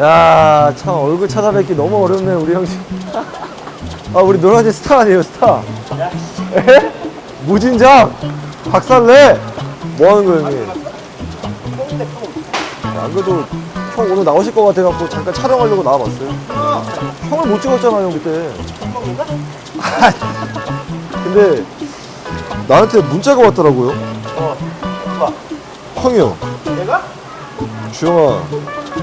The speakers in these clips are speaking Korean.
야, 참 얼굴 찾아뵙기 너무 어렵네, 우리 형님. 아, 우리 노라지 스타 아니에요, 스타. 에? 무진장! 박살내! 뭐 하는 거예요, 형님? 야, 안 그래도 형 오늘 나오실 것 같아갖고 잠깐 촬영하려고 나와봤어요. 형을 못 찍었잖아요, 그때. 아, 근데 나한테 문자가 왔더라고요. 어. 누가? 형이요. 내가? 주영아,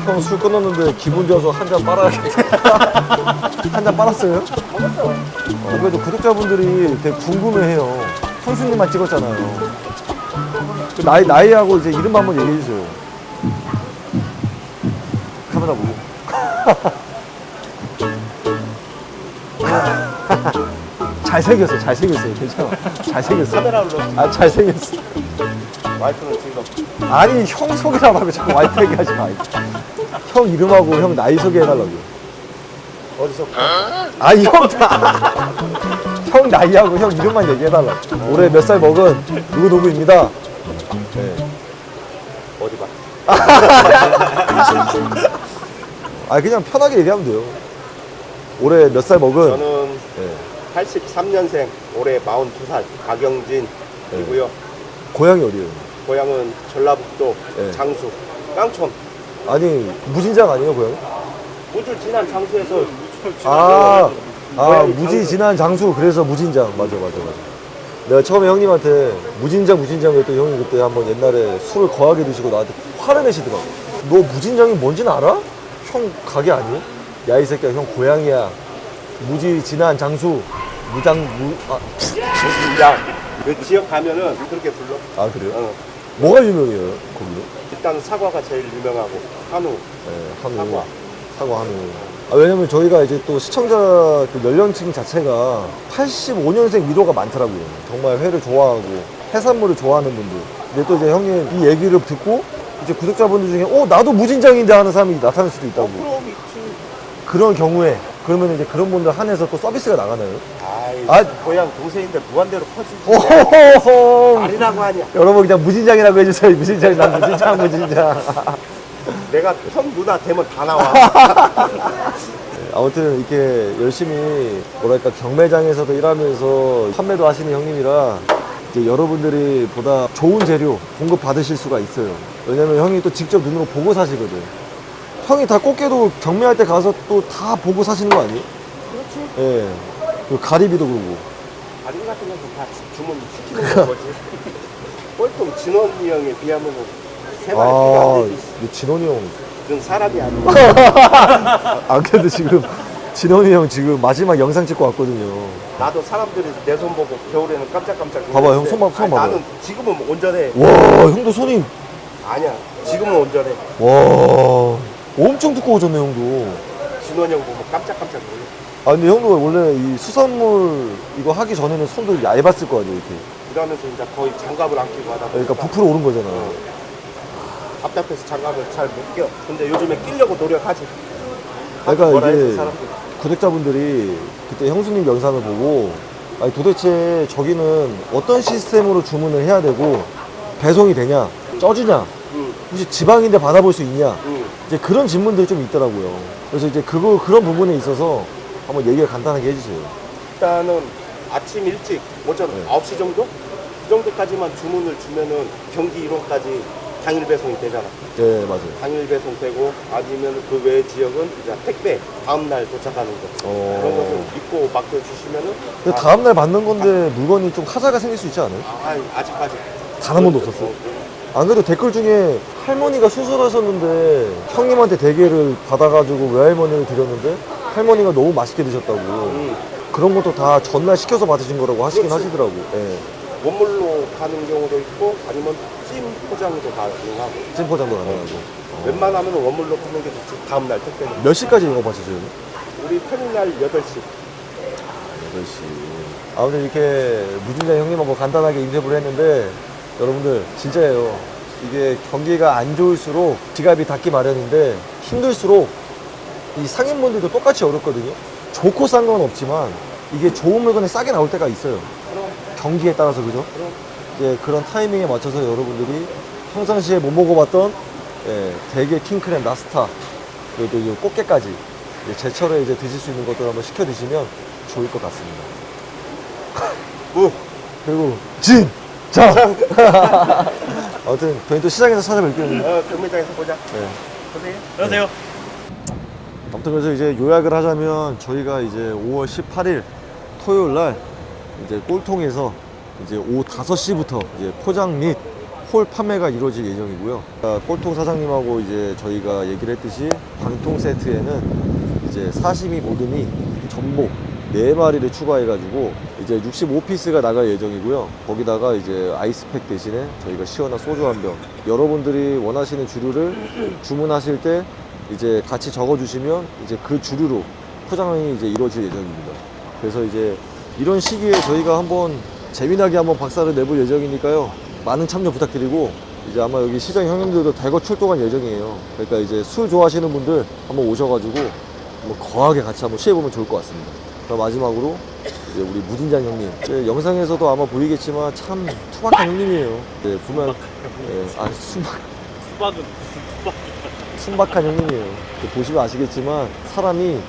형 술 끊었는데 기분 좋아서 한 잔 빨아야겠다. 한 잔 빨았어요? 먹었어. 어, 그래도 구독자분들이 되게 궁금해해요. 형수님만 찍었잖아요. 그 나이, 나이하고 이제 이름 한번 얘기해 주세요. 카메라 보고. 잘생겼어, 잘생겼어요. 괜찮아. 잘생겼어. 카메라로 넣어. 아, 잘생겼어. 와이프는 지금 아니, 형 소개하라고 하고 자꾸 와이프 얘기하지 마. 형 이름하고 형 나이 소개해달라고. 어디서 아, 형 다. 형 나이하고 형 이름만 얘기해달라. 올해 몇 살 먹은 누구 누구입니다. 네. 어디 봐? 아, 그냥 편하게 얘기하면 돼요. 올해 몇 살 먹은. 저는 네. 83년생 올해 42살 박영진이고요. 고향이 어디예요? 고향은 전라북도 네. 장수 깡촌. 아니, 무진장 아니에요, 고향? 우주 지난 장수에서 아, 아, 고향이 무지 장수. 지난 장수. 그래서 무진장. 맞아, 맞아, 맞아. 내가 처음에 형님한테 무진장, 무진장 그랬더니 형이 그때 한번 옛날에 술을 거하게 드시고 나한테 화를 내시더라고. 너 무진장이 뭔지는 알아? 형 가게 아니야? 야, 이 새끼야, 형 고향이야. 무지 지난 장수. 무장, 무, 아, 야, 그 지역 가면은 그렇게 불러. 아 그래요? 어. 뭐가 유명해요, 거기로? 일단 사과가 제일 유명하고 한우, 네, 한우. 사과. 사과 한우. 아, 왜냐면 저희가 이제 또 시청자 그 연령층 자체가 85년생 위로가 많더라고요. 정말 회를 좋아하고 해산물을 좋아하는 분들. 근데 또 이제 형님 이 얘기를 듣고 이제 구독자분들 중에 어 나도 무진장인데 하는 사람이 나타날 수도 있다고. 그럼 있지. 그런 경우에 그러면 이제 그런 분들 한해서 또 서비스가 나가나요? 아이, 아. 고향 동생인데 무한대로 퍼지지. 오호호. 말이라고 하냐. 여러분 그냥 무진장이라고 해주세요. 무진장 난 무진장 무진장. 내가 형 누나 되면 다 나와. 아무튼 이렇게 열심히 뭐랄까 경매장에서도 일하면서 판매도 하시는 형님이라 이제 여러분들이 보다 좋은 재료 공급 받으실 수가 있어요. 왜냐면 형이 또 직접 눈으로 보고 사시거든. 형이 다 꽃게도 경매할 때 가서 또 다 보고 사시는 거 아니에요? 그렇지. 예. 그리고 가리비도 그러고. 다른 같은 경우 다 주문 시키는 거지. 꼴통 진원이 형에 비하면 세 마리 피가 아, 안 되지. 이 진원이 형. 그런 사람이 아니고. 안 그래도 지금 진원이 형 지금 마지막 영상 찍고 왔거든요. 나도 사람들이 내 손 보고 겨울에는 깜짝깜짝 봐봐, 놀랐는데 형 손만- 손 아니, 봐봐. 나는 지금은 온전해. 와, 형도 손이 아니야. 지금은 온전해. 와 엄청 두꺼워졌네 형도. 진원이 형 보고 깜짝깜짝 놀래. 아 근데 형도 원래 이 수산물 이거 하기 전에는 손도 얇았을 거 아니에요 이렇게. 이러면서 이제 거의 장갑을 안 끼고 하다 보니까 그러니까 부풀어 오른 거잖아. 어. 답답해서 장갑을 잘 못 껴. 근데 요즘에 끼려고 노력하지. 그러니까 뭐라 이게 해서 사람들이. 구독자분들이 그때 형수님 영상을 보고 아니 도대체 저기는 어떤 시스템으로 주문을 해야 되고 배송이 되냐, 쪄주냐, 응, 혹시 지방인데 받아볼 수 있냐 응. 이제 그런 질문들이 좀 있더라고요. 그래서 이제 그거 그런 부분에 있어서 한번 얘기를 간단하게 해주세요. 일단은 아침 일찍 오전 네. 9시 정도? 그 정도까지만 주문을 주면은 경기 1호까지 당일 배송이 되잖아. 네 맞아요. 당일 배송되고 아니면 그 외 지역은 이제 택배 다음날 도착하는 거. 어. 그런 것을 믿고 맡겨주시면은 근데 다음 날 받는 건데 물건이 좀 하자가 생길 수 있지 않아요? 아, 아직까지 단 한 번도 없었어요. 안 그래도 댓글 중에 할머니가 수술하셨는데 형님한테 대게를 받아가지고 외할머니를 드렸는데 할머니가 너무 맛있게 드셨다고 응. 그런 것도 다 전날 시켜서 받으신 거라고 하시긴 그렇지. 하시더라고 예. 원물로 가는 경우도 있고 아니면 찜 포장도 가능하고 찜포장도 가능하고 웬만하면 원물로 파는 게 좋지 다음날 택배는 몇 시까지 영업하시죠? 형님? 우리 평일날 8시 8시 아무튼 이렇게 무진장 형님하고 간단하게 인터뷰를 했는데 여러분들 진짜예요 이게 경기가 안 좋을수록 지갑이 닿기 마련인데 힘들수록 이 상인분들도 똑같이 어렵거든요 좋고 싼 건 없지만 이게 좋은 물건이 싸게 나올 때가 있어요 경기에 따라서 그죠? 이제 그런 타이밍에 맞춰서 여러분들이 평상시에 못 먹어봤던 예, 대게, 킹크랩, 나스타, 그리고 또이 꽃게까지 이제 제철에 이제 드실 수 있는 것들 한번 시켜 드시면 좋을 것 같습니다. 무. 그리고 진! 자! 아무튼 저희 또 시장에서 찾아뵐게요. 어, 경매장에서 보자. 네. 보세요. 안녕하세요. 아무튼 그래서 이제 요약을 하자면 저희가 이제 5월 18일 토요일 날 이제 꼴통에서 이제 오후 5시부터 이제 포장 및 홀 판매가 이루어질 예정이고요. 아, 꼴통 사장님하고 이제 저희가 얘기를 했듯이 광통 세트에는 이제 사시미 모듬이 전복 4마리를 추가해가지고 이제 65피스가 나갈 예정이고요. 거기다가 이제 아이스팩 대신에 저희가 시원한 소주 한 병. 여러분들이 원하시는 주류를 주문하실 때 이제 같이 적어주시면 이제 그 주류로 포장이 이제 이루어질 예정입니다. 그래서 이제 이런 시기에 저희가 한번 재미나게 한번 박살을 내볼 예정이니까요. 많은 참여 부탁드리고 이제 아마 여기 시장 형님들도 대거 출동할 예정이에요. 그러니까 이제 술 좋아하시는 분들 한번 오셔가지고 뭐 거하게 같이 한번 취해보면 좋을 것 같습니다. 마지막으로 이제 우리 무진장 형님 이제 영상에서도 아마 보이겠지만 참 투박한 형님이에요. 네, 보면 예, 아 수박 수박은 무슨 수박? 순박한 형님이에요. 그 보시면 아시겠지만 사람이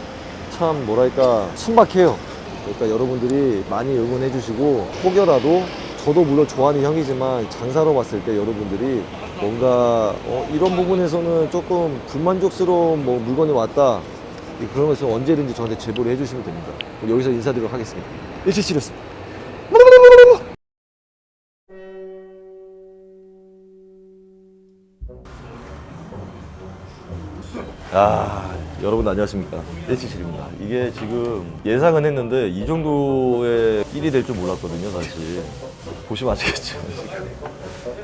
참 뭐랄까 순박해요. 그러니까 여러분들이 많이 응원해 주시고 혹여라도 저도 물론 좋아하는 형이지만 장사로 봤을 때 여러분들이 뭔가 어, 이런 부분에서는 조금 불만족스러운 뭐 물건이 왔다 그런 것은 언제든지 저한테 제보를 해주시면 됩니다. 여기서 인사드리도록 하겠습니다. 일치치렸습니다. 아, 여러분 안녕하십니까. 177입니다. 이게 지금 예상은 했는데 이 정도의 일이 될줄 몰랐거든요, 사실. 보시면 아시겠죠.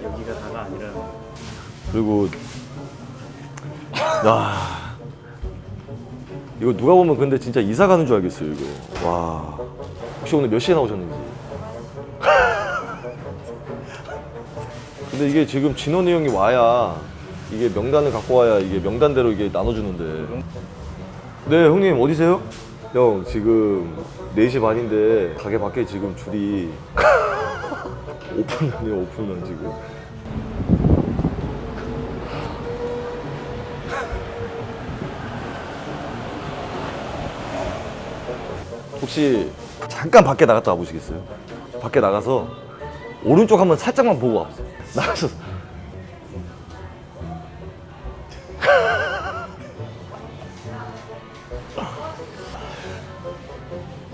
여기가 다가 아니라 그리고, 야 이거 누가 보면 근데 진짜 이사 가는 줄 알겠어요, 이거. 와. 혹시 오늘 몇 시에 나오셨는지. 근데 이게 지금 진원이 형이 와야 이게 명단을 갖고 와야 이게 명단대로 이게 나눠주는데. 네, 형님 어디세요? 형 지금 4시 반인데 가게 밖에 지금 줄이 오픈런이에요, 오픈런 지금. 혹시 잠깐 밖에 나갔다 와보시겠어요? 밖에 나가서 오른쪽 한번 살짝만 보고 와보세요. 나가서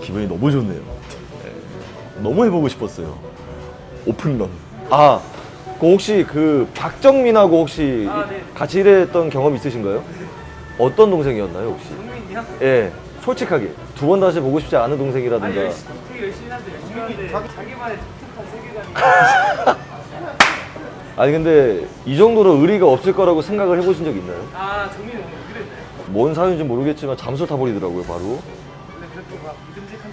기분이 너무 좋네요. 네. 너무 해보고 싶었어요. 오픈런. 아, 그 혹시 그 박정민하고 혹시 아, 네. 같이 일했던 경험 있으신가요? 어떤 동생이었나요 혹시? 국민이요? 예, 솔직하게 두 번 다시 보고 싶지 않은 동생이라든가. 되게 열심히 하는데 열심히 하는데 자기만의 독특한 세계관이 아니 근데 이 정도로 의리가 없을 거라고 생각을 해보신 적 있나요? 아 정민이 오늘 그랬나요? 뭔 사연인지 모르겠지만 잠수 타버리더라고요 바로. 근데 그렇게 막 믿음직한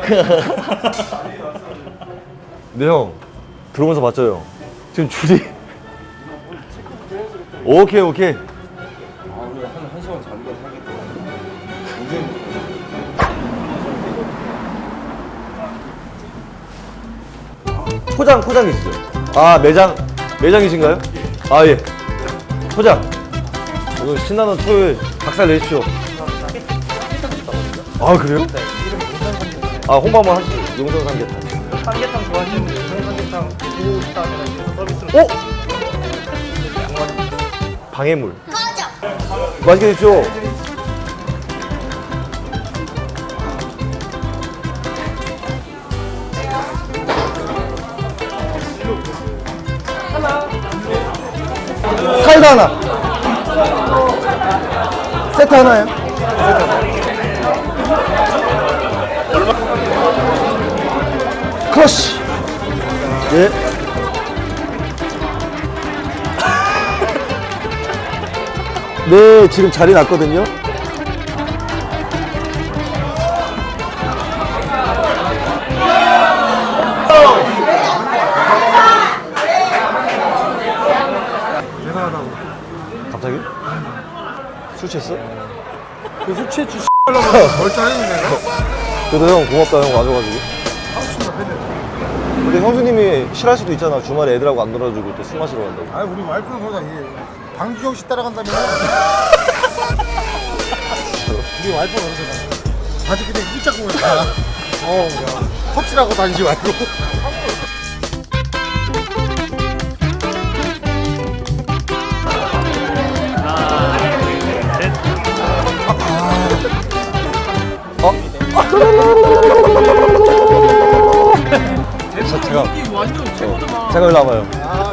네 형, 들어오면서 봤죠 형. 지금 줄이. 오케이 오케이. 아, 우리 한, 한 시간 잠깐 하겠다. 포장 포장이시죠? 아 매장 매장이신가요? 아 예. 포장. 오늘 신나는 토요일 박살 내십시오. 아 그래요? 아 홍보 한번 하시죠. 용선 삼계탕. 삼계탕 좋아하시는 분들 삼계탕 인사 서비스로 어? 방해물. 맛있게 드십시오. 사이다 하나. 세트 하나요? 크러쉬. 예. 네, 지금 자리 났거든요. 갑자기? 술 취했어? 술 취했지 멀쩡했는데 내가? 그래도 형 고맙다 형 와줘가지고. 하고 싶나 팬데 근데 형수님이 싫어할 수도 있잖아. 주말에 애들하고 안 놀아주고 또 술 마시러 간다고. 아니 우리 와이프는 그러다 이게 방주경 씨 따라간다면 우리 와이프가 그러잖아 바지 그냥 일짝 보면 다 어, 야. 헛질하고 다니지 말고 자, 제가. 잠깐 일로 와봐요.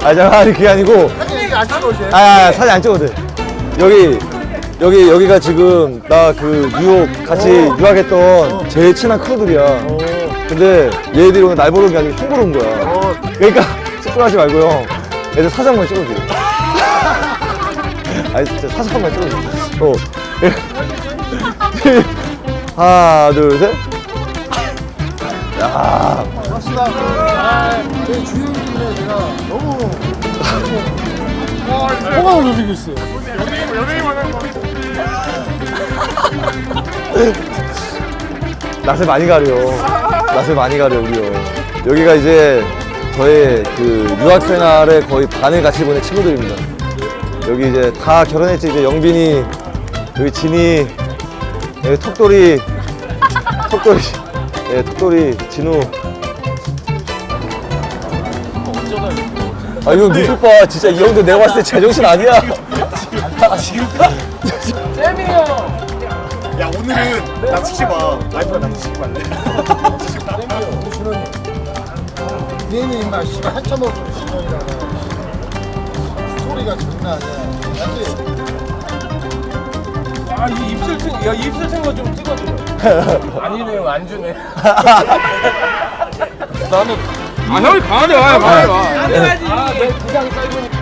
아 잠깐 아니 그게 아니고 사진 얘기 안 찍어 이제 아, 아 사진 안 찍어도 돼. 여기 여기 여기가 지금 나 그 뉴욕 같이 유학했던 제일 친한 크루들이야. 근데 얘들이 오늘 날 보러 온게 아니고 형 보러 온 거야. 그러니까 쑥스러워하지 말고 형. 애들 사진 한번 찍어줘. 아니 진짜 사진 한번 찍어줘. 어. 하나 둘 셋. 야. 갑시다 저희 주영 때문에 제가 너무 호감을 누리고 있어요 낯을 많이 가려. 낯을 많이 가려, 우리요. 여기가 이제 저의 그 유학 생활의 거의 반을 같이 보낸 친구들입니다. 여기 이제 다 결혼했지. 이제 영빈이, 여기 진이, 여기 톡돌이, 톡돌이, 예, 톡돌이, 진우. 아, 이거 눈빛 봐. 진짜 이 형도 내가 봤을 때 제정신 아니야. 잼이 형. 야 오늘은 나 치지 마 와이프가 나 치지 말래 니네 임마 씨발 한참 먹어서 준원이라고 소리가 장난 아니야 알지? 아, 이 입술 튼, 야, 입술 튼거 좀 찍어줘. 아니네요, 안 주네. 나는. 아, 형이 강하네, 와, 강하네, 와. 안 되지. 아, 내 부장이 짧으니까.